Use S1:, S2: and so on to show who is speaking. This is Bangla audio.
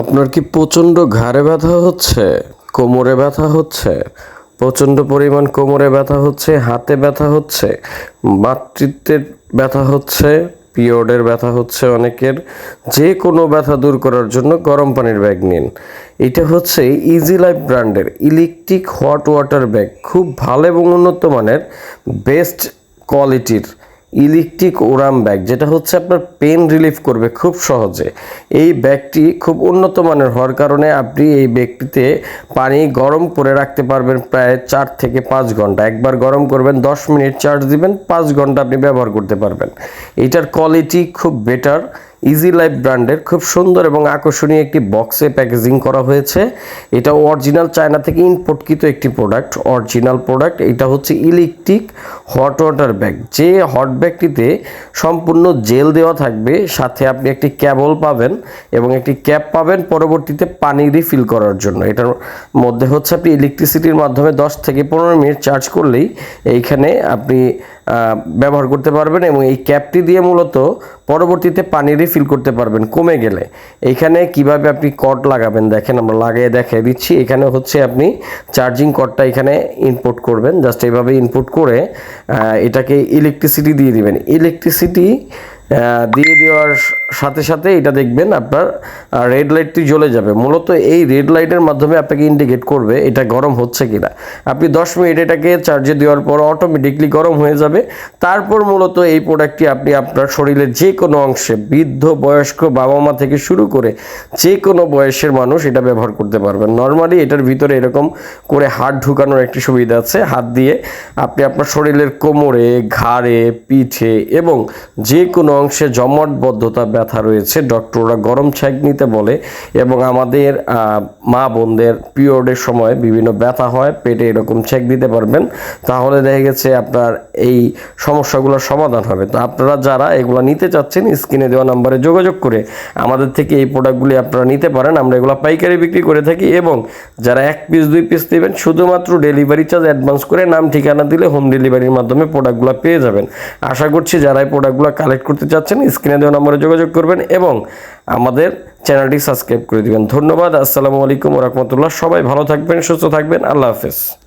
S1: আপনার কি প্রচণ্ড ঘাড়ে ব্যথা হচ্ছে? কোমরে ব্যথা হচ্ছে? প্রচণ্ড পরিমাণ কোমরে ব্যথা হচ্ছে, হাতে ব্যথা হচ্ছে মাতৃত্বের ব্যথা হচ্ছে, পিরিয়ডের ব্যথা হচ্ছে অনেকের। যে কোনো ব্যথা দূর করার জন্য গরম পানির ব্যাগ নিন। এটা হচ্ছে ইজি লাইফ ব্র্যান্ডের ইলেকট্রিক হট ওয়াটার ব্যাগ। খুব ভালো এবং উন্নত মানের, বেস্ট কোয়ালিটির। ইলেকট্রিক ওরাম ব্যাগ, যেটা হচ্ছে আপনার পেন রিলিফ করবে খুব সহজে। এই ব্যাগটি খুব উন্নত মানের হওয়ার কারণে আপনি এই ব্যাগটিতে পানি গরম করে রাখতে পারবেন প্রায় চার থেকে পাঁচ ঘণ্টা। একবার গরম করবেন, দশ মিনিট চার্জ দিবেন, পাঁচ ঘণ্টা আপনি ব্যবহার করতে পারবেন। এটার কোয়ালিটি খুব বেটার ইজি লাইফ ব্র্যান্ডের খুব সুন্দর এবং আকর্ষণীয় একটি বক্সে প্যাকেজিং করা হয়েছে। এটা অরিজিনাল চায়না থেকে ইম্পোর্টকৃত একটি প্রোডাক্ট অরিজিনাল প্রোডাক্ট এটা হচ্ছে ইলেকট্রিক হট ওয়াটার ব্যাগ যে হট ব্যাগটিতে সম্পূর্ণ জেল দেওয়া থাকবে, সাথে আপনি একটি ক্যাবল পাবেন এবং একটি ক্যাপ পাবেন পরবর্তীতে পানি রিফিল করার জন্য। এটার মধ্যে হচ্ছে আপনি ইলেকট্রিসিটির মাধ্যমে দশ থেকে পনেরো মিনিট চার্জ করলেই এইখানে আপনি ব্যবহার করতে পারবেন এবং এই ক্যাপটি দিয়ে মূলত পরবর্তীতে পানি রিফিল করতে পারবেন কমে গেলে। এখানে কীভাবে আপনি কট লাগাবেন? দেখেন, আমরা লাগিয়ে দেখিয়ে দিচ্ছি। এখানে হচ্ছে আপনি চার্জিং কটটা এখানে ইনপুট করবেন। জাস্ট এইভাবে ইনপুট করে এটাকে ইলেকট্রিসিটি দিয়ে দিবেন। ইলেকট্রিসিটি দিয়ে দেওয়ার সাথে সাথে এটা দেখবেন আপনার রেড লাইটটি জ্বলে যাবে। মূলত এই রেড লাইটের মাধ্যমে আপনাকে ইন্ডিকেট করবে এটা গরম হচ্ছে কিনা। আপনি দশ মিনিট এটাকে চার্জে দেওয়ার পর অটোমেটিকলি গরম হয়ে যাবে। তারপর মূলত এই প্রোডাক্টটি আপনি আপনার শরীরের যে কোনো অংশে বৃদ্ধ, বয়স্ক বাবা মা থেকে শুরু করে যে কোনো বয়সের মানুষ এটা ব্যবহার করতে পারবেন। নর্মালি এটার ভিতরে এরকম করে হাত ঢুকানোর একটি সুবিধা আছে। হাত দিয়ে আপনি আপনার শরীরের কোমরে, ঘাড়ে, পিঠে এবং যে কোনো অংশে জমাটবদ্ধতা ব্যথা রয়েছে। ডক্টররা গরম ছ্যাঁক নিতে বলে এবং আমাদের মা বোনদের পিরিয়ডের সময় বিভিন্ন ব্যথা হয়, পেটে এরকম ছ্যাঁক দিতে পারবেন। তাহলে দেখা গেছে আপনার এই সমস্যাগুলোর সমাধান হবে। তো আপনারা যারা এগুলো নিতে চাচ্ছেন, স্ক্রিনে দেওয়া নাম্বারে যোগাযোগ করে আমাদের থেকে এই প্রোডাক্টগুলি আপনারা নিতে পারেন। আমরা এগুলো পাইকারি বিক্রি করে থাকি এবং যারা এক পিস, দুই পিস নেবেন, শুধুমাত্র ডেলিভারি চার্জ অ্যাডভান্স করে নাম, ঠিকানা দিলে হোম ডেলিভারির মাধ্যমে প্রোডাক্টগুলো পেয়ে যাবেন। আশা করছি যারা এই প্রোডাক্টগুলো কালেক্ট করতে চাচ্ছেন, স্ক্রিনে দেওয়া নম্বরে যোগাযোগ করবেন এবং আমাদের চ্যানেলটি সাবস্ক্রাইব করে দিবেন। ধন্যবাদ। আসসালামু আলাইকুম রহমতুল্লাহ। সবাই ভালো থাকবেন, সুস্থ থাকবেন। আল্লাহ হাফেজ।